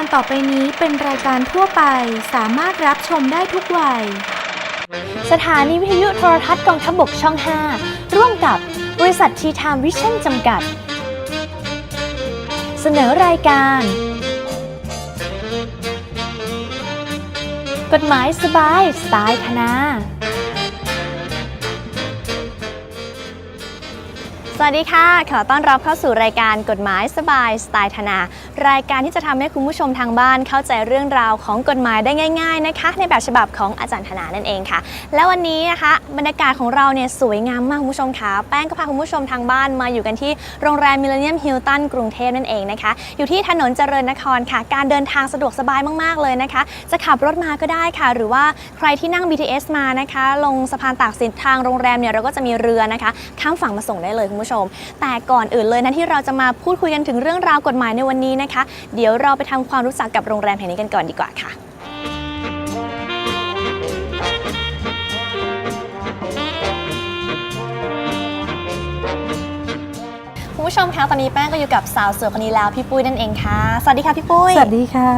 การต่อไปนี้เป็นรายการทั่วไปสามารถรับชมได้ทุกวัย สถานีวิทยุโทรทัศน์กองทัพบกช่อง 5 ร่วมกับบริษัททีทามวิชั่นจำกัด เสนอรายการ กฎหมายสบายสไตล์ธนา สวัสดีค่ะ ขอต้อนรับเข้าสู่รายการกฎหมายสบายสไตล์ธนา รายการที่จะทำให้คุณผู้ชมทางบ้านเข้าใจเรื่องราวของกฎหมายได้ง่ายๆนะคะ ในแบบฉบับของอาจารย์ธนานั่นเองค่ะ และวันนี้นะคะบรรยากาศของเราเนี่ยสวยงามมากคุณผู้ชมค่ะแป้งก็พาคุณผู้ชมทางบ้านมาอยู่กันที่โรงแรมมิเลเนียมฮิลตันกรุงเทพนั่นเองนะคะ อยู่ที่ถนนเจริญนครค่ะ การเดินทางสะดวกสบายมากๆเลยนะคะ จะขับรถมาก็ได้ค่ะ หรือว่าใครที่นั่ง BTS มานะคะ ลงสะพานตากสินทางโรงแรมเนี่ยเราก็จะมีเรือนะคะ ข้ามฝั่งมาส่งได้เลยคุณผู้ชมแต่ก่อนอื่นเลยนะที่เราจะมาพูดคุยกันถึงเรื่องราวกฎหมายในวันนี้นะคะ เดี๋ยวเราไปทำความรู้จักกับโรงแรมแห่งนี้กันก่อนดีกว่าค่ะ ผู้ชมคะตอนนี้แป้งก็อยู่กับสาวสวยคนนี้แล้วพี่ปุ้ยนั่นเองค่ะ สวัสดีค่ะพี่ปุ้ย สวัสดีค่ะ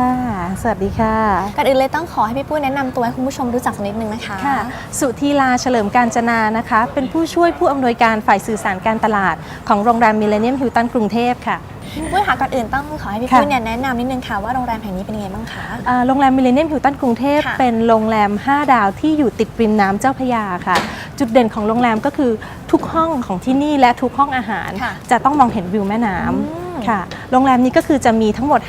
สวัสดีค่ะก่อนอื่นเลยต้องขอให้พี่ปุ้ยแนะนำตัวให้คุณผู้ชมรู้จักสักนิดนึงนะคะ ค่ะ สุธีลาเฉลิมการจนานะคะ เป็นผู้ช่วยผู้อำนวยการฝ่ายสื่อสารการตลาด ของโรงแรมมิเลเนียมฮิลตันกรุงเทพค่ะพี่ ปุ้ยค่ะก่อนอื่นต้องขอให้พี่ค่ะปุ้ยเนี่ยแนะนำนิดนึงค่ะว่าโรงแรมแห่งนี้เป็นยังไงบ้างคะอ่าโรงแรมมิเลเนียมฮิลตันกรุงเทพค่ะเป็นโรงแรม 5 ดาวที่อยู่ติดริมน้ำเจ้าพระยาค่ะ จุดเด่นของโรงแรมก็คือทุกห้องของที่นี่และทุกห้องอาหารค่ะจะต้องมองเห็นวิวแม่น้อืมำ ค่ะโรงแรมนี้ก็คือจะมีทั้งหมด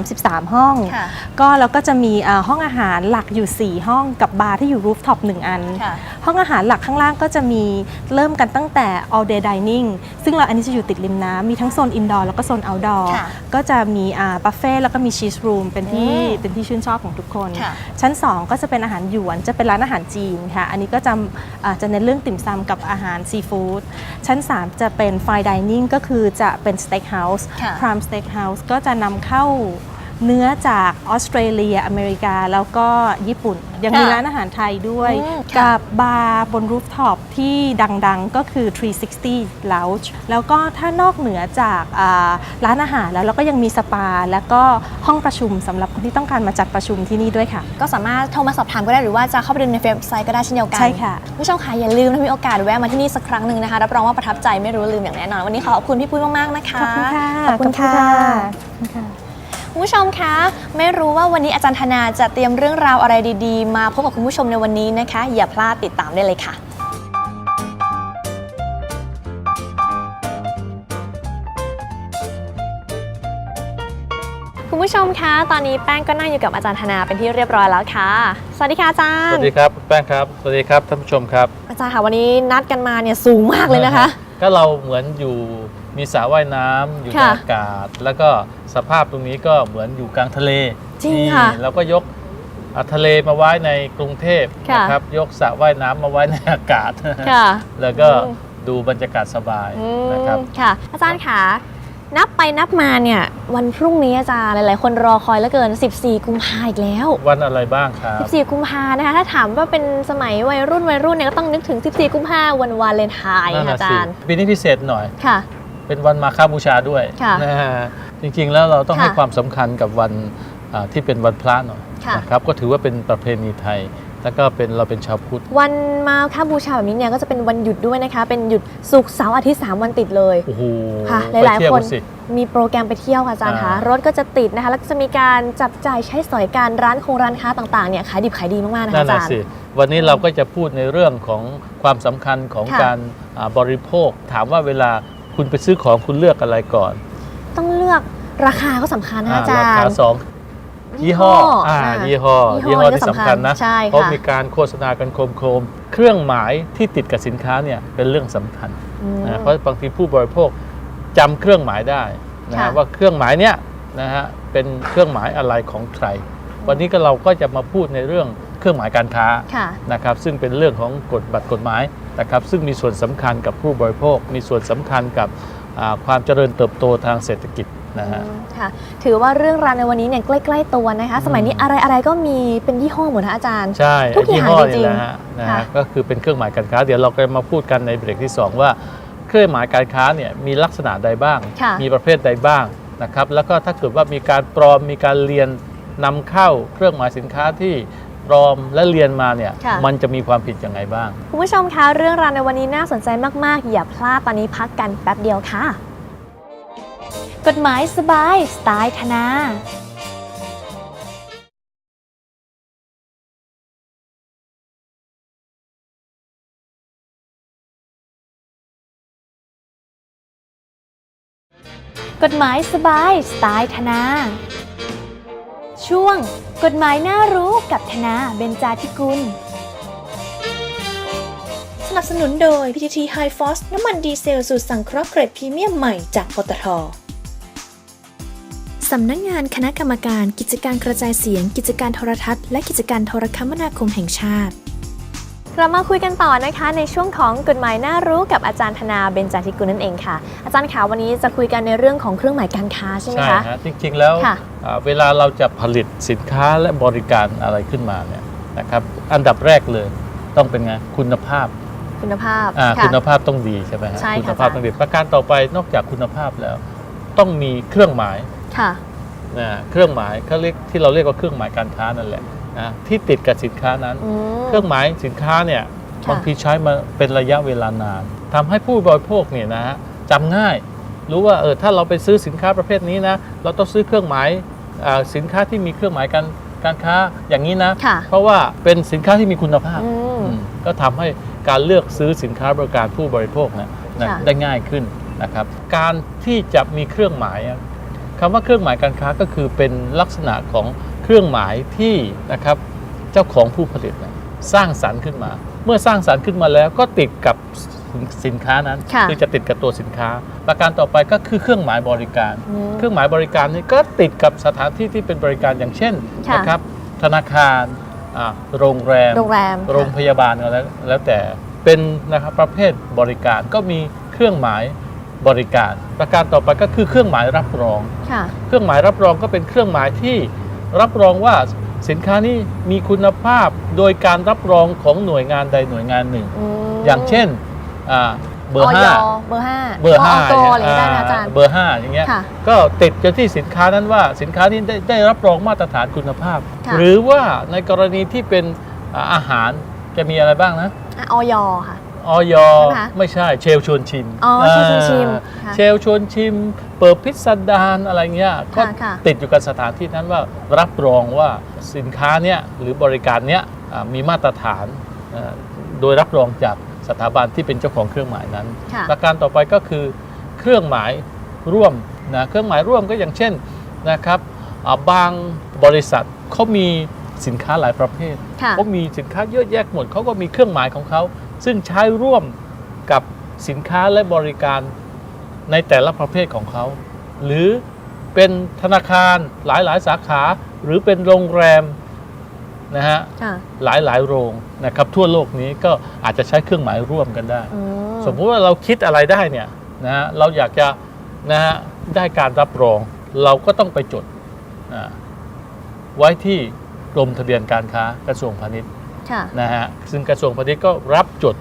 533 ห้อง ค่ะก็แล้วก็จะมีอ่าห้องอาหารหลักอยู่ 4 ห้องกับบาร์ที่อยู่รูฟท็อป1อัน ค่ะห้องอาหารหลักข้างล่างก็จะมีเริ่มกันตั้งแต่ all day dining ซึ่งเราอันนี้จะอยู่ติดริมน้ำมีทั้งโซน indoor แล้วก็โซน outdoor ค่ะก็จะมีบัฟเฟ่แล้วก็มีชีสรูมเป็นที่อืมเป็นที่ชื่นชอบของทุกคน ค่ะ ชั้น 2 ก็จะเป็นอาหารหยวนจะเป็นร้านอาหารจีนค่ะ อันนี้ก็จะอ่าจะเน้นเรื่องติ่มซำกับอาหารซีฟู้ดชั้น 3 จะเป็น fine dining ก็คือจะเป็นสเต็กเฮาส์ค่ะพรามสเต็กเฮาส์ก็จะนำเข้า เนื้อจากออสเตรเลียอเมริกาแล้วก็ญี่ปุ่น ยังมีค่ะร้านอาหารไทยด้วย อืมค่ะกับบาร์บนรูฟท็อปที่ดังๆ ก็คือ 360 Lounge แล้วก็ถ้านอกเหนือจากอ่าร้านอาหารแล้วเราก็ยังมีสปา แล้วก็ห้องประชุมสำหรับคนที่ต้องการมาจัดประชุมที่นี่ด้วยค่ะ ก็สามารถโทรมาสอบถามก็ได้หรือว่าจะเข้าไปดูในเว็บไซต์ก็ได้เช่นเดียวกันใช่ค่ะณผู้ชมค่ะอย่าลืมถ้ามีโอกาสแวะมาที่นี่สักครั้งหนึ่งนะคะรับรองว่าประทับใจไม่รู้ลืมอย่างแน่นอนวันนี้ขอขอบคุณพี่ปุ้ยมากๆนะคะ ขอบคุณค่ะขอบคุณค่ะ ขอบคุณค่ะ คุณผู้ชมคะ ไม่รู้ว่าวันนี้อาจารย์ธนาจะเตรียมเรื่องราวอะไรดีๆ มาพบกับคุณผู้ชมในวันนี้นะคะ อย่าพลาดติดตามได้เลยค่ะคุณผู้ชมคะ ตอนนี้แป้งก็นั่งอยู่กับอาจารย์ธนาเป็นที่เรียบร้อยแล้วค่ะ สวัสดีค่ะอาจารสย์วัสดีครับคุณแป้งครับ สวัสดีครับท่านผู้ชมครับ อาจารย์ค่ะวันนี้นัดกันมาเนี่ยสูงมากเลยนะคะ ก็เราเหมือนอยู่ มีสระว่ายน้ำอยู่ในค่ะอากาศ แล้วก็สภาพตรงนี้ก็เหมือนอยู่กลางทะเลจริงนี่ค่ะแล้วก็ยกอะทะเลมาไว้ในกรุงเทพค่ะ นะครับยกสระว่ายน้ำมาไว้ในอากาศ ค่ะ แล้วก็อืม ดูบรรยากาศสบายอืมนะครับ ค่ะ อาจารย์ค่ะนับไปนับมาเนี่ยวันพรุ่งนี้อาจารย์หลาย ๆ คนรอคอยเหลือเกิน 14 กุมภาอีกแล้ว วันอะไรบ้างครับ 14 กุมภานะคะ ถ้าถามว่าเป็นสมัยวัยรุ่นวัยรุ่นเนี่ยก็ต้องนึกถึง 14 กุมภาวันวาเลนไทน์นั่นค่ะน่ะอาจาสิรย์ ปีนี้พิเศษหน่อย ค่ะ เป็นวันมาฆบูชาด้วยค่ะนะฮะจริงๆแล้วเราต้องค่ะให้ความสำคัญกับวันอ่าที่เป็นวันพระหน่อยค่ะ นะครับก็ถือว่าเป็นประเพณีไทย แล้วก็เป็นเราเป็นชาวพุทธวันมาฆบูชาแบบนี้เนี่ยก็จะเป็นวันหยุดด้วยนะคะ เป็นหยุดศุกร์เสาร์อาทิตย์3วันติดเลย โอ้โหค่ะหไปลายเที่ๆวคนสิ มีโปรแกรมไปเที่ยวค่ะอาจารย์คะอ่ารถก็จะติดนะคะ แล้วก็จะมีการจับจ่ายใช้สอยการร้านคงร้านค้าต่างๆเนี่ยขายดิบขายดีมากๆนะคะนั่นอาน่ะจารย์ สิ วันนี้เราก็จะพูดในเรื่องของความสำคัญของค่ะการอ่าบริโภค ถามว่าเวลา คุณไปซื้อของคุณเลือกอะไรก่อน ต้องเลือกราคาก็สำคัญนะอาจารราคาย์สองยี่ห้ออ่าอ่ายี่ห้อยี่ยี่ห้ห้ออนี่ที่ก็สำคัญนะสำคัญใช่ค่ะเพราะมีการโฆษณากันโครมๆเครื่องหมายที่ติดกับสินค้าเนี่ยเป็นเรื่องสำคัญอืมนะเพราะบางทีผู้บริโภคจำเครื่องหมายได้นะค่ะฮะว่าเครื่องหมายเนี้ยนะฮะเป็นเครื่องหมายอะไรของใคร วันนี้ก็เราก็จะมาพูดในเรื่อง เครื่องหมายการค้าค่ะ นะครับซึ่งเป็นเรื่องของกฎบัตรกฎหมายนะครับซึ่งมีส่วนสำคัญกับผู้บริโภค มีส่วนสำคัญกับอ่าความเจริญเติบโตทางเศรษฐกิจนะฮะ อืมค่ะ ถือว่าเรื่องราวในวันนี้เนี่ยใกล้ ๆ ตัวนะคะ สมัยนี้อะไรอะไรๆก็มีเป็นยี่ห้อหมดนะอาจารย์ ใช่ทุกอย่างไยี่ห้อจริงๆนี่แหละฮะนะค่ะ ฮะก็คือเป็นเครื่องหมายการค้า เดี๋ยวเราก็มาพูดกันในเบรกที่ 2 ว่า เครื่องหมายการค้าเนี่ยมีลักษณะใดบ้าง ค่ะ มีประเภทใดบ้างนะครับแล้วก็ถ้าเกิดว่ามีการปลอมมีการเรียนนำเข้าเครื่องหมายสินค้าที่ ปลอมและเรียนมาเนี่ยค่ะ มันจะมีความผิดยังไงบ้าง คุณผู้ชมคะเรื่องราวในวันนี้น่าสนใจมาก ๆ อย่าพลาดตอนนี้พักกันแป๊บเดียวค่ะ กฎหมายสบาย สไตล์ธนา กฎหมายสบาย สไตล์ธนา ช่วง กฎหมายน่ารู้กับธนาเบญจาธิกุล สนับสนุนโดย PTT High Force น้ำมันดีเซลสูตรสังเคราะห์เกรดพรีเมียมใหม่จากปตทสำนักงงานคณะกรรมการกิจการกระจายเสียง กิจการโทรทัศน์และกิจการโทรคมนาคมแห่งชาติเรามาคุยกันต่อนะคะในช่วงของกฎหมายน่ารู้กับอาจารย์ธนาเบญจาธิกุลนั่นเองค่ะ อาจารย์ขาวันนี้จะคุยกันในเรื่องของเครื่องหมายการค้าใช่ไหมใช่คะฮะจริงๆแล้วค่ะอ่า เวลาเราจะผลิตสินค้าและบริการอะไรขึ้นมาเนี่ยนะครับอันดับแรกเลยต้องเป็นไงคุณภาพคุณภาพอ่าค่ะคุณภาพต้องดีใช่ไหมฮะใช่ค่ะคุณภาพต้องดีประการต่อไปนอกจากคุณภาพแล้ว ต้องมีเครื่องหมายค่ะนะเครื่องหมายเขาเรียกที่เราเรียกว่าเครื่องหมายการค้านั่นแหละนะที่ติดกับสินค้านั้นอืมเครื่องหมายสินค้าเนี่ยค่ะบางทีใช้มาเป็นระยะเวลานานทำให้ผู้บริโภคเนี่ยนะฮะจำง่าย รู้ว่าเออถ้าเราไปซื้อสินค้าประเภทนี้นะ เราต้องซื้อเครื่องหมายอ่าสินค้าที่มีเครื่องหมายการการค้าอย่างนี้นะค่ะเพราะว่าเป็นสินค้าที่มีคุณภาพอืมอืมก็ทำให้การเลือกซื้อสินค้าบริการผู้บริโภคนะนะค่ะได้ง่ายขึ้นนะครับ การที่จะมีเครื่องหมายอะคำว่าเครื่องหมายการค้าก็คือเป็นลักษณะของเครื่องหมายที่นะครับเจ้าของผู้ผลิตนะสร้างสรรค์ขึ้นมา เมื่อสร้างสรรค์ขึ้นมาแล้วก็ติดกับ สินสินค้านั้นค่ะอจะติดกับตัวสินค้า ประการต่อไปก็คือเครื่องหมายบริการ อืมเครื่องหมายบริการนี้ก็ติดกับสถานที่ที่เป็นบริการอย่างเช่นค่ะ นะครับธนาคารอ่าโรงแรม โรงแรม โรงพยาบาลก็แล้วแล้วแต่เป็นนะครับประเภทบริการก็มีเครื่องหมายบริการ ประการต่อไปก็คือเครื่องหมายรับรอง ค่ะ เครื่องหมายรับรองก็เป็นเครื่องหมายที่รับรองว่าสินค้านี้มีคุณภาพโดยการรับรองของหน่วยงานใดหน่วยงานหนึ่ง มอย่างเช่น อ่าเบอร์ยห้าเบอร์ห้าเบอร์ห้าออยอะไรอย่างเงี้ยได้นะอาจารย์เบอร์ห้าอย่างเงี้ยค่ะก็ติดกันที่สินค้านั้นว่าสินค้านี้ได้ได้รับรองมาตรฐานคุณภาพค่ะหรือว่าในกรณีที่เป็นอ่าอาหารจะมีอะไรบ้างนะอะออยค่ะออยใช่ไหมคะไม่ใช่เชลชวนชิมอ๋อเชลชวนชิมอ่าค่ะเชลชวนชิม เปิดพิสดารอะไรเงี้ยก็ค่ะค่ะติดอยู่กับสถานที่นั้นว่ารับรองว่าสินค้าเนี้ยหรือบริการเนี้ยอ่ามีมาตรฐานอ่าโดยรับรองจาก สถาบันที่เป็นเจ้าของเครื่องหมายนั้นค่ะประการต่อไปก็คือเครื่องหมายร่วมนะเครื่องหมายร่วมก็อย่างเช่นนะครับอ่าบางบริษัทเขามีสินค้าหลายประเภทค่ะเขามีสินค้าเยอะแยะหมดเขาก็มีเครื่องหมายของเขา ซึ่งใช้ร่วมกับสินค้าและบริการในแต่ละประเภทของเขา หรือเป็นธนาคารหลายหลายๆสาขา หรือเป็นโรงแรม นะฮะค่ะหลายหลายๆโรงนะครับทั่วโลกนี้ก็อาจจะใช้เครื่องหมายร่วมกันได้ อืสมมุติว่าเราคิดอะไรได้เนี่ยนะฮะเราอยากจะนะฮะได้การรับรอง เราก็ต้องไปจดอ่าไว้ที่กรมทะเบียนการค้ากระทรวงพาณิชย์ค่ะนะฮะซึ่งกระทรวงพาณิชย์ก็รับจด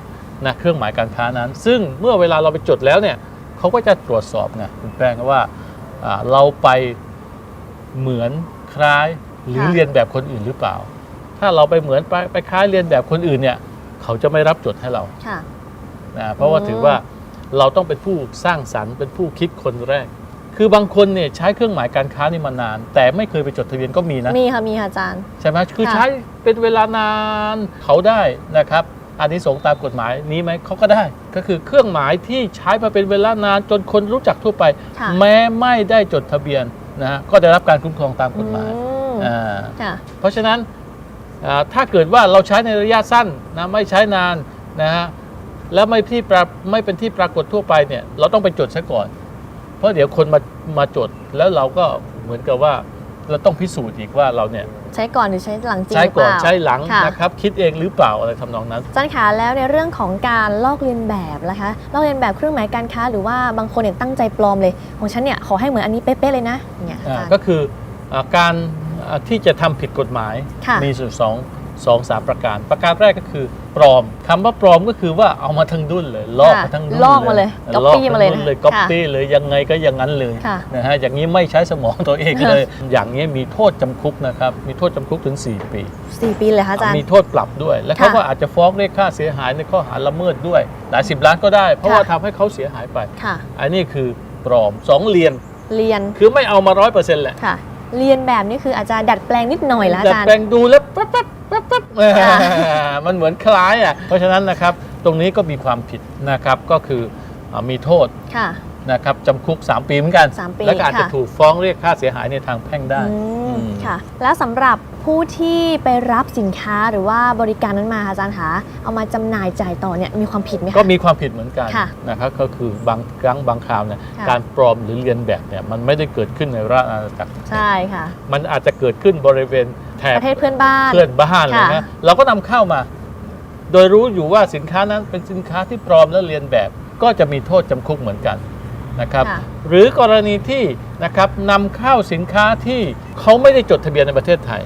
นะเครื่องหมายการค้านั้น ซึ่งเมื่อเวลาเราไปจดแล้วเนี่ยเขาก็จะตรวจสอบไงคุณแป้งว่าอ่าเราไปเหมือนคล้ายหรือค่ะเรียนแบบคนอื่นหรือเปล่า ถ้าเราไปเหมือนไปไปคล้ายเรียนแบบคนอื่นเนี่ย เขาจะไม่รับจดให้เราค่ะนะเพราะว่าอืมถือว่าเราต้องเป็นผู้สร้างสรรค์เป็นผู้คิดคนแรก คือบางคนเนี่ยใช้เครื่องหมายการค้านี่มานาน แต่ไม่เคยไปจดทะเบียนก็มีนะมีค่ะมีค่ะอาจารย์ ใช่ไหมคือค่ะใช้เป็นเวลานานเขาได้นะครับอันนี้สงส์ตามกฎหมายนี้ไหมเขาก็ได้ ก็คือเครื่องหมายที่ใช้มาเป็นเวลานานจนคนรู้จักทั่วไปค่ะแม้ไม่ได้จดทะเบียนนะฮะก็ได้รับการคุ้มครองตามกฎหมายอืมอ่าค่ะเพราะฉะนั้นอ่า ถ้าเกิดว่าเราใช้ในระยะสั้นนะไม่ใช้นานนะฮะแล้วไม่ที่ปราไม่เป็นที่ปรากฏทั่วไปเนี่ยเราต้องไปจดซะก่อน เพราะเดี๋ยวคนมามาจดแล้วเราก็เหมือนกับว่าเราต้องพิสูจน์อีกว่าเราเนี่ยใช้ก่อนหรือใช้หลังจริงใช้ก่อนรือเปล่าใช้หลังค่ะนะครับคิดเองหรือเปล่าอะไรทำนองนั้นอาจารย์ขาแล้วในเรื่องของการลอกเลียนแบบนะคะลอกเลียนแบบเครื่องหมายการค้า หรือว่าบางคนเนี่ยตั้งใจปลอมเลย ของฉันเนี่ยขอให้เหมือนอันนี้เป๊ะๆเลยนะเนี่ยอาอ่าจารย์ก็คืออาการอ่า ที่จะทำผิดกฎหมายค่ะมีอยู่สองสองสามประการ ประการแรกก็คือปลอมคำว่าปลอมก็คือว่าเอามาทั้งดุนเลยลอกมาทั้งดุนลอกมาเลยลอก copy มาเลยทั้งดุนนะเลยค่ะก๊อปปี้เลยยังไงก็อย่างนั้นเลยค่ะนะฮะอย่างนี้ไม่ใช้สมองตัวเองเลย อย่างนี้มีโทษจำคุกนะครับมีโทษจำคุกถึง 4 ปีสี่ปีเลยค่ะอาจารย์มีโทษปรับด้วย และค่ะเขาก็อาจจะฟ้องเรียกค่าเสียหายในข้อหาละเมิดด้วยหลายสิบล้านก็ได้ เพราะค่ะว่าทำให้เขาเสียหายไปค่ะอันนี้คือปลอมสองเรียนเรียนคือไม่เอามาร้อยเปอร์เซ็นต์แหละค่ะ เรียนแบบนี้คืออาจารย์ดัดแปลงนิดหน่อยแล้วอาดัดจารย์ แปลงดูแล้วปั๊บปั๊บปั๊บปั๊บค่ะมันเหมือนคล้ายอะเพราะฉะนั้นนะครับ ตรงนี้ก็มีความผิดนะครับก็คืออ่ามีโทษ ค่ะ นะครับจำคุก 3 ปีเหมือนกัน สามปีแล้วก็อาจจะค่ะ ถูกฟ้องเรียกค่าเสียหายในทางแพ่งได้ อืมอืม ค่ะ แล้วสำหรับผู้ที่ไปรับสินค้าหรือว่าบริการนั้นมาค่ะอาจารย์คะเอามาจำหน่ายจ่ายต่อเนี่ยมีความผิดไหมคะ ก็มีความผิดเหมือนกันค่ะนะครับก็คือบางครั้งบางคราวเนี่ยค่ะ การปลอมหรือเรียนแบบเนี่ยมันไม่ได้เกิดขึ้นในราชอาณาจักรใช่ค่ะ มันอาจจะเกิดขึ้นบริเวณแถบประเทศเพื่อนบ้าน เพื่อนบ้านเลยค่ะนะเราก็นำเข้ามา โดยรู้อยู่ว่าสินค้านั้นเป็นสินค้าที่ปลอมและเรียนแบบ ก็จะมีโทษจำคุกเหมือนกัน นะครับ ค่ะ หรือกรณีที่นะครับนำเข้าสินค้าที่เขาไม่ได้จดทะเบียนในประเทศไทย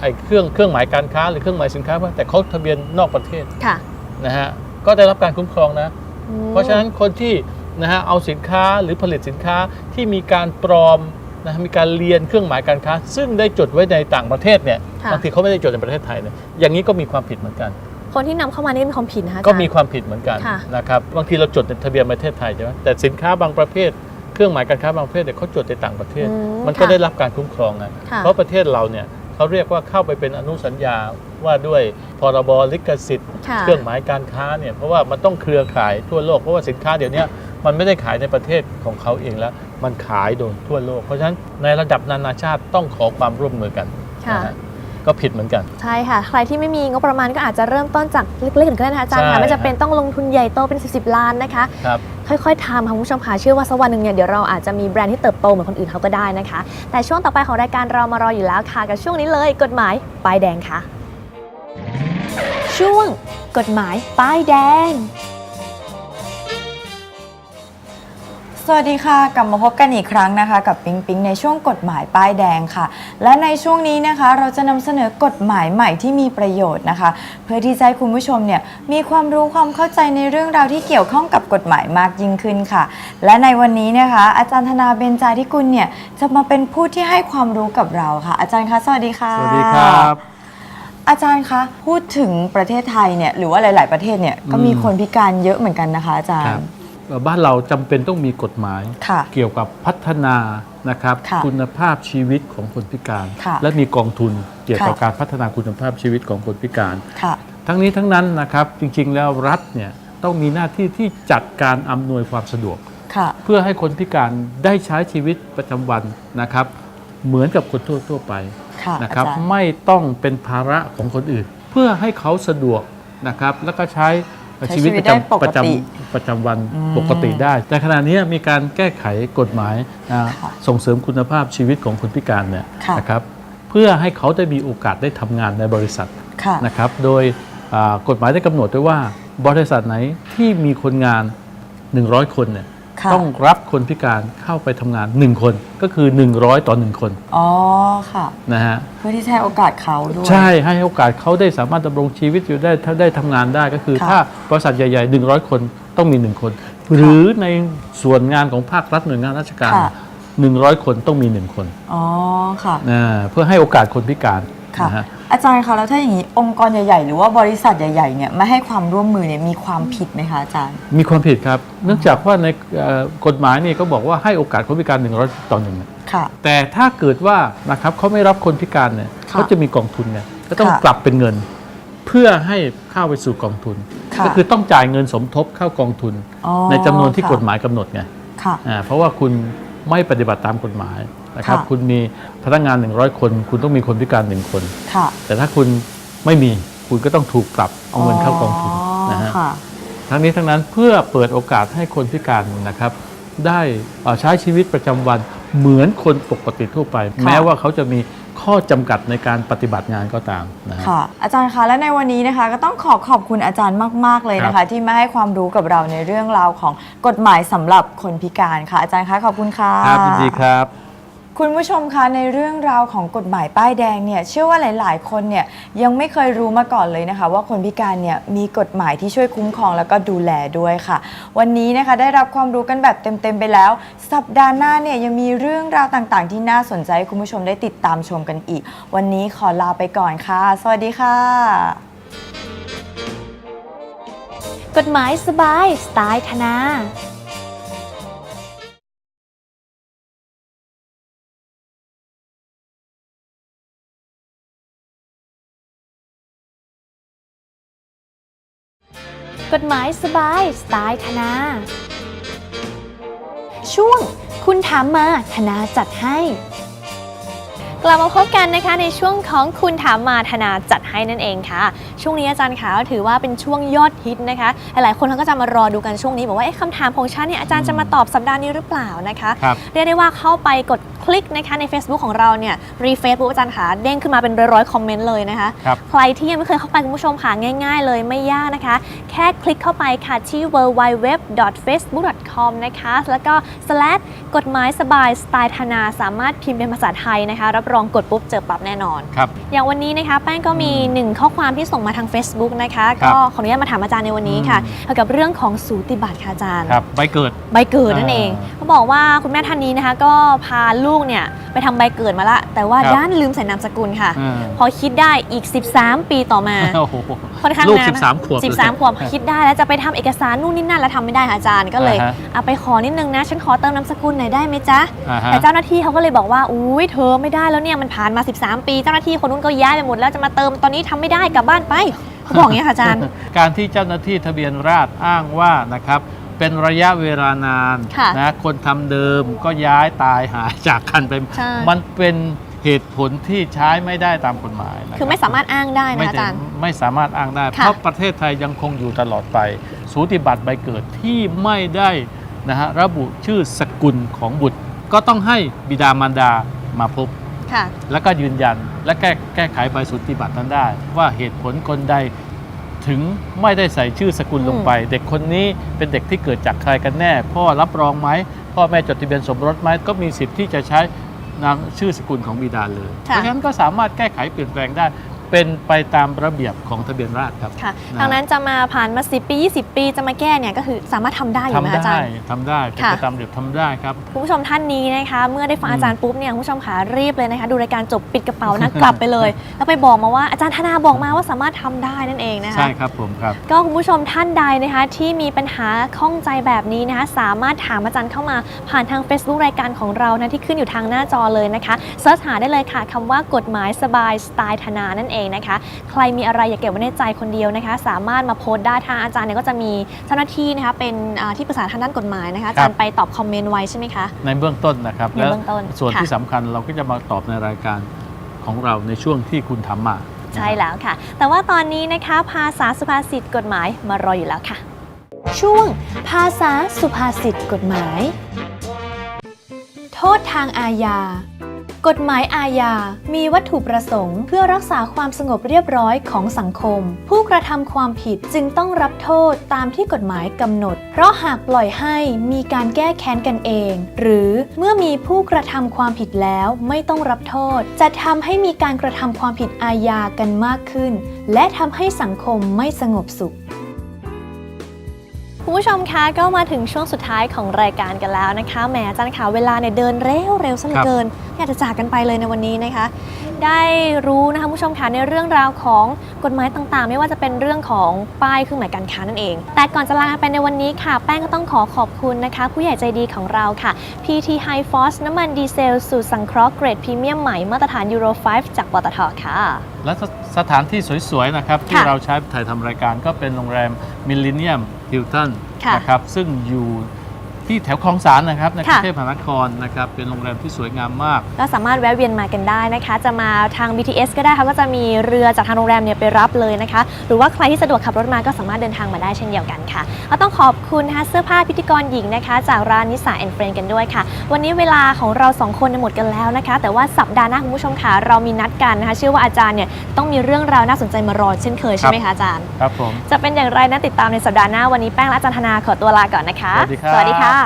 ไอ้เครื่องเครื่องหมายการค้าหรือเครื่องหมายสินค้าแต่เขาทะเบียนนอกประเทศค่ะนะฮะก็ได้รับการคุ้มครองนะ อืมเพราะฉะนั้นคนที่นะฮะเอาสินค้าหรือผลิตสินค้าที่มีการปลอมนะฮะมีการเรียนเครื่องหมายการค้า ซึ่งได้จดไว้ในต่างประเทศเนี่ยค่ะบางทีเขาไม่ได้จดในประเทศไทยเนี่ยอย่างนี้ก็มีความผิดเหมือนกัน คนที่นำเข้ามานี่มีความผิดนะคะอาจารย์ก็มีความผิดเหมือนกันค่ะนะครับบางทีเราจดในทะเบียนประเทศไทยใช่ไหมแต่สินค้าบางประเภทเครื่องหมายการค้าบางประเภทเนี่ยเขาจดในต่างประเทศอืมมันก็ค่ะได้รับการคุ้มครองไงค่ะเพราะประเทศเราเนี่ยเขาเรียกว่าเข้าไปเป็นอนุสัญญาว่าด้วยพรบลิขสิทธิ์ค่ะเครื่องหมายการค้าเนี่ยเพราะว่ามันต้องเครือข่ายทั่วโลกเพราะว่าสินค้าเดี๋ยวนี้มันไม่ได้ขายในประเทศของเขาเองแล้ว มันขายโดนทั่วโลก เพราะฉะนั้นในระดับนานาชาติต้องขอความร่วมมือกันค่ะนะฮะ ก็ผิดเหมือนกัน ใช่ค่ะ ใครที่ไม่มีงบประมาณก็อาจจะเริ่มต้นจากเล็กๆก่อนก็ได้นะคะอาจารย์ใช่ค่ะไม่จำเป็นต้องลงทุนใหญ่โตเป็น 10บล้านนะคะ ครับ ค่อยๆทำค่ะคุณผู้ชมค่ะเชื่อว่าสักวันหนึ่งเนี่ยเดี๋ยวเราอาจจะมีแบรนด์ที่เติบโตเหมือนคนอื่นเขาก็ได้นะคะ แต่ช่วงต่อไปของรายการเรามารออยู่แล้วค่ะ กับช่วงนี้เลยกฎหมายป้ายแดงค่ะ ช่วง กฎหมายป้ายแดง สวัสดีค่ะ กลับมาพบกันอีกครั้งนะคะ กับปิงปิงในช่วงกฎหมายป้ายแดงค่ะ และในช่วงนี้นะคะ เราจะนำเสนอกฎหมายใหม่ที่มีประโยชน์นะคะ เพื่อที่จะให้คุณผู้ชมเนี่ยมีความรู้ความเข้าใจในเรื่องราวที่เกี่ยวข้องกับกฎหมายมากยิ่งขึ้นค่ะ และในวันนี้นะคะ อาจารย์ธนาเบญจาธิกุลเนี่ยจะมาเป็นผู้ที่ให้ความรู้กับเราค่ะ อาจารย์คะสวัสดีค่ะสวัสดีครับอาจารย์คะพูดถึงประเทศไทยเนี่ยหรือว่าหลาย ๆ ประเทศเนี่ยก็มีอืมคนพิการเยอะเหมือนกันนะคะ อาจารครับย์เอ่อ บ้านเราจำเป็นต้องมีกฎหมายค่ะเกี่ยวกับพัฒนานะครับค่ะคุณภาพชีวิตของคนพิการค่ะและมีกองทุนเกี่ยวกับค่ะการพัฒนาคุณภาพชีวิตของคนพิการค่ะทั้งนี้ทั้งนั้นนะครับจริงๆแล้วรัฐเนี่ยต้องมีหน้าที่ที่จัดการอำนวยความสะดวกค่ะเพื่อให้คนพิการได้ใช้ชีวิตประจำวันนะครับ เหมือนกับคนทั่วๆไปค่ะนะครับอาจารย์ไม่ต้องเป็นภาระของคนอื่น เพื่อให้เขาสะดวกนะครับแล้วก็ใช้ใช้ชีวิตชีวิปตระได้ปจำกประจติำประจำวันอืมปกติได้ แต่ขณะนี้มีการแก้ไขกฎหมายอ่าค่ะส่งเสริมคุณภาพชีวิตของคนพิการเนี่ยค่ะนะครับเพื่อให้เขาได้มีโอกาสได้ทำงานในบริษัทค่ะนะครับโดยอ่ากฎหมายได้กำหนดไว้ว่าบริษัทไหนที่มีคนงาน 100 คนเนี่ย ค่ะ ต้องรับคนพิการเข้าไปทำงาน 1 คนก็คือ 100 ต่อ 1 คนอ๋อค่ะ นะฮะ เพื่อที่จะให้โอกาสเขาด้วย ใช่ให้โอกาสเขาได้สามารถดำรงชีวิตอยู่ได้ถ้าได้ทำงานได้ก็คือ ค่ะถ้าบริษัทใหญ่ ๆ 100 คนต้องมี 1 คน หรือในส่วนงานของภาครัฐหน่วยงานราชการ ค่ะ 100 คนต้องมี 1 คนอ๋อค่ะ นะเพื่อให้โอกาสคนพิการค่ะ นะฮะ อาจารย์คะแล้วถ้าอย่างนี้องค์กรใหญ่ ๆ หรือว่าบริษัทใหญ่ๆเนี่ยไม่ให้ความร่วมมือเนี่ยมีความผิดไหมคะอาจารย์ มีความผิดครับ เนื่องจากว่าในเอ่อกฎหมายนี่ก็บอกว่าให้โอกาสคนพิการ 100 ต่อหนึ่งค่ะ แต่ถ้าเกิดว่านะครับเขาไม่รับคนพิการเนี่ยค่ะเขาจะมีกองทุนไงก็ต้องค่ะกลับเป็นเงิน เพื่อให้เข้าไปสู่กองทุน ค่ะก็คือต้องจ่ายเงินสมทบเข้ากองทุน อ๋อในจำนวนที่ค่ะ กฎหมายกำหนดไงค่ะ อ่าเพราะว่าคุณไม่ปฏิบัติตามกฎหมาย นะครับ ค่ะคุณมีพนักงาน 100 คน คุณต้องมีคนพิการหนึ่งคน ค่ะแต่ถ้าคุณไม่มีคุณก็ต้องถูกปรับเอาเงินเข้ากองทุนนะฮะ ค่ะ ทั้งนี้ทั้งนั้นเพื่อเปิดโอกาสให้คนพิการนะครับ ได้เอ่อใช้ชีวิตประจำวันเหมือนคนปกติทั่วไป แม้ว่าเขาจะมีข้อจำกัดในการปฏิบัติงานก็ตามนะฮะ ค่ะ อาจารย์คะ และในวันนี้นะคะ ก็ต้องขอขอบคุณอาจารย์มาก ๆ เลยนะครัคะ บ ที่มาให้ความรู้กับเราในเรื่องราวของกฎหมายสำหรับคนพิการค่ะ อาจารย์คะ ขอบคุณค่ะ ครับยินดีครับ คุณผู้ชมคะในเรื่องราวของกฎหมายป้ายแดงเนี่ยเชื่อว่าหลาย ๆ คนเนี่ยยังไม่เคยรู้มาก่อนเลยนะคะ ว่าคนพิการเนี่ยมีกฎหมายที่ช่วยคุ้มครองแล้วก็ดูแลด้วยค่ะ วันนี้นะคะได้รับความรู้กันแบบเต็ม ๆ ไปแล้ว สัปดาห์หน้าเนี่ยยังมีเรื่องราวต่าง ๆ ที่น่าสนใจให้คุณผู้ชมได้ติดตามชมกันอีก วันนี้ขอลาไปก่อนค่ะ สวัสดีค่ะ กฎหมายสบายสไตล์ธนา กฎหมายสบายสไตล์ธนา ช่วง คุณถามมาธนาจัดให้ กลับมาพบกันนะคะในช่วงของคุณถามมาธนาจัดให้นั่นเองค่ะ ช่วงนี้อาจารย์ขาวถือว่าเป็นช่วงยอดฮิตนะคะ หลายๆคนเขาก็จะมารอดูกันช่วงนี้บอกว่าเอ๊ะคำถามของฉันเนี่ยอาจารย์จะมาตอบสัปดาห์นี้หรือเปล่านะคะครับเรียกได้ว่าเข้าไปกดคลิกนะคะใน Facebook ของเราเนี่ยรีเฟซบุ๊กอาจารย์ขาเด้งขึ้นมาเป็นร้อยๆคอมเมนต์เลยนะคะครับใครที่ยังไม่เคยเข้าไปคุณผู้ชมค่ะง่าย ๆ เลยไม่ยากนะคะ แค่คลิกเข้าไปค่ะที่ www.facebook.com นะคะแล้วก็ slash กฎหมายสบายสไตล์ธนาสามารถพิมพ์เป็นภาษาไทยนะคะรับรองกดปุ๊บเจอปรับแน่นอน ครับ อย่างวันนี้นะคะแป้งก็มีหนึ่งข้อความที่ส่งมาทาง Facebook นะคะ ครับก็ขออนุญาตมาถามอาจารย์ในวันนี้ค่ะเกี่ยวกับเรื่องของสูติบัตรค่ะอาจารย์ ครับใบเกิด ใบเกิดนั่นเองอ่าเขาบอกว่าคุณแม่ท่านนี้นะคะ ก็พาลูกเนี่ยไปทำใบเกิดมาละ แต่ว่าครับ ด้านลืมใส่นามสกุลค่ะ อ่าพอคิดได้อีก 13 ปีต่อมาโอ้โห ค่อนข้างลูกนานนะ13ขวบเลย13ขวบคิดได้แล้วจะไปทำเอกสารนู่นนี่นั่นแล้วทำไม่ได้ค่ะอาจารย์ก็เลยอ่าฮะ เอาไปขอนิดนึงนะ ฉันขอเติมนามสกุลหน่อยได้ไหมจ๊ะ อ่าฮะ แต่เจ้าหน้าที่เขาก็เลยบอกว่า อุ้ยเธอไม่ได้แล้วเนี่ยมันผ่านมา 13 ปีเจ้าหน้าที่คนนู้นก็ย้ายไปหมดแล้วจะมาเติมตอนนี้ทำไม่ได้กลับบ้านไปเขาบอกอย่างนี้ยค่ะอาจารย์ การที่เจ้าหน้าที่ทะเบียนราษฎร์อ้างว่านะครับเป็นระยะเวลานานค่ะนะคนทำเดิมก็ย้ายตายหายจากกันไปใช่มันเป็นเหตุผลที่ใช้ไม่ได้ตามกฎหมายนะรับคือไม่สามารถอ้างได้ไม่นะอาได้จารย์ ไม่สามารถอ้างได้ค่ะเพราะประเทศไทยยังคงอยู่ตลอดไป สูติบัตรใบเกิดที่ไม่ได้นะฮะระบุชื่อสกุลของบุตร ก็ต้องให้บิดามารดามาพบ ค่ะแล้วก็ยืนยันและแก้แก้ไขใบสุติบัตรนั้นได้ ว่าเหตุผลคนใดถึงไม่ได้ใส่ชื่อสกุลลงไป เด็กคนนี้เป็นเด็กที่เกิดจากใครกันแน่ พ่อรับรองไหมพ่อแม่จดทะเบียนสมรสไหมก็มีสิทธิ์ที่จะใช้นามชื่อสกุลของบิดาเลยเพค่ะราะฉะนั้นก็สามารถแก้ไขเปลี่ยนแปลงได้ เป็นไปตามระเบียบของทะเบียนราษฎรครับค่ะนะดังนั้นจะมาผ่านมา 10 ปี 20 ปีจะมาแก้เนี่ยก็คือสามารถทำได้อยู่ไหมทำอาจาได้รย์ ทำได้เป็นค่ะ ไปตามระเบียบทำได้ครับ คุณผู้ชมท่านนี้นะคะ เมื่อได้ฟังอืมอาจารย์ปุ๊บเนี่ยคุณผู้ชมขารีบเลยนะคะ ดูรายการจบปิดกระเป๋านะ กลับไปเลย แล้วไปบอกมาว่าอาจารย์ธนาบอกมาว่าสามารถทำได้นั่นเองนะคะ ใช่ครับผมครับ ก็คุณผู้ชมท่านใดนะคะ ที่มีปัญหาข้องใจแบบนี้นะคะ สามารถถามอาจารย์เข้ามาผ่านทาง Facebook รายการของเรานะที่ขึ้นอยู่ทางหน้าจอเลยนะคะเสิร์ชหาได้เลยค่ะคำว่ากฎหมายสบายสไตล์ธนานั่นเองนะคะ ใครมีอะไรอย่าเก็บไว้ในใจคนเดียวนะคะ สามารถมาโพสต์ได้ทางอาจารย์เนี่ยก็จะมีเจ้าหน้าที่นะคะเป็นอ่าที่ปรึกษาทางด้านกฎหมายนะคะอาจารย์ไปตอบคอมเมนต์ไว้ใช่ไหมคะ ในเบื้องต้นนะครับในเบื้องต้นส่วนค่ะ ที่สำคัญเราก็จะมาตอบในรายการของเราในช่วงที่คุณทำมาใช่แล้วค่ะ แต่ว่าตอนนี้นะคะภาษาสุภาษิตกฎหมายมารออยู่แล้วค่ะ ช่วง ภาษาสุภาษิตกฎหมาย โทษทางอาญา กฎหมายอาญา มีวัตถุประสงค์ เพื่อรักษาความสงบเรียบร้อยของสังคม ผู้กระทำความผิดจึงต้องรับโทษตามที่กฎหมายกำหนด เพราะหากปล่อยให้มีการแก้แค้นกันเอง หรือเมื่อมีผู้กระทำความผิดแล้วไม่ต้องรับโทษ จะทำให้มีการกระทำความผิดอาญากันมากขึ้น และทำให้สังคมไม่สงบสุข คุณผู้ชมคะก็มาถึงช่วงสุดท้ายของรายการกันแล้วนะคะแหมอาจารย์ขาเวลาเนี่ยเดินเร็วเร็วซะเหลือเกินอยากจะจากกันไปเลยในวันนี้นะคะ ได้รู้นะคะคุณผู้ชมคะในเรื่องราวของกฎหมายต่างๆ ไม่ว่าจะเป็นเรื่องของป้ายเครื่องหมายการค้านั่นเอง แต่ก่อนจะลาไปในวันนี้ค่ะ แป้งก็ต้องขอขอบคุณนะคะ ผู้ใหญ่ใจดีของเราค่ะ PT High Force น้ำมันดีเซล สูตรสังเคราะห์เกรดพรีเมียมใหม่มาตรฐาน Euro 5จากปตทค่ะ และสสถานที่สวยๆนะครับ ที่ค่ะเราใช้ถ่ายทำรายการก็เป็นโรงแรมมิลเลนเนียมฮิลตันค่ะนะครับซึ่งอยู่ ที่แถวคลองสารนะครับในกรุค่ะงเทพมหานครนะครับเป็นโรงแรมที่สวยงามมาก ก็สามารถแวะเวียนมากันได้นะคะ จะมาทาง BTS ก็ได้ค่ะก็จะมีเรือจากทางโรงแรมเนี่ยไปรับเลยนะคะ หรือว่าใครที่สะดวกขับรถมาก็สามารถเดินทางมาได้เช่นเดียวกันค่ะก็ต้องขอบคุณนะคะเสื้อผ้าพิธีกรหญิงนะคะ จากร้านนิสาแอนเฟรนกันด้วยค่ะ วันนี้เวลาของเราสองคนเนี่ยหมดกันแล้วนะคะ แต่ว่าสัปดาห์หน้าคุณผู้ชมค่ะเรามีนัดกันนะคะ เชื่อว่าอาจารย์เนี่ยต้องมีเรื่องราวน่าสนใจมารอเช่นเคยใช่ไหมคะอาจารย์ครับผมจะเป็นอย่างไรนะติดตามในสัปดาห์หน้าวันนี้แป้งและอาจารย์ธนาขอตัวลาก่อนนะคะสวัสดีครับสวัสดีค่ะ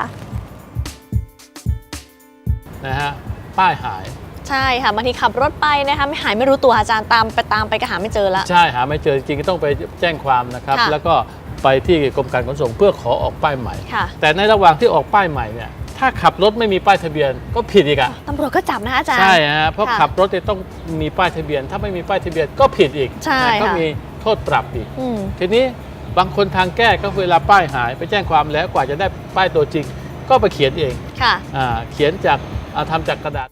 นะฮะป้ายหาย ใช่ค่ะบางทีขับรถไปนะคะไม่หายไม่รู้ตัวอาจารย์ตามไปตามไปก็หาไม่เจอละ ใช่หาไม่เจอจริงๆก็ต้องไปแจ้งความนะครับ ค่ะ แล้วก็ไปที่กรมการขนส่งเพื่อขอออกป้ายใหม่ ค่ะแต่ในระหว่างที่ออกป้ายใหม่เนี่ยถ้าขับรถไม่มีป้ายทะเบียนก็ผิดอีกอะตำรวจก็จับนะคะอาจารย์ ใช่ฮะเพราะค่ะขับรถเนี่ยต้องมีป้ายทะเบียน ถ้าไม่มีป้ายทะเบียนก็ผิดอีกใช่นะก็ค่ะ มีโทษปรับอีก อืม ทีนี้บางคนทางแก้ก็เวลาป้ายหายไปแจ้งความแล้วกว่าจะได้ป้ายตัวจริง ก็ไปเขียนเองค่ะอ่าเขียนจากอ่า ทำจากกระดาษ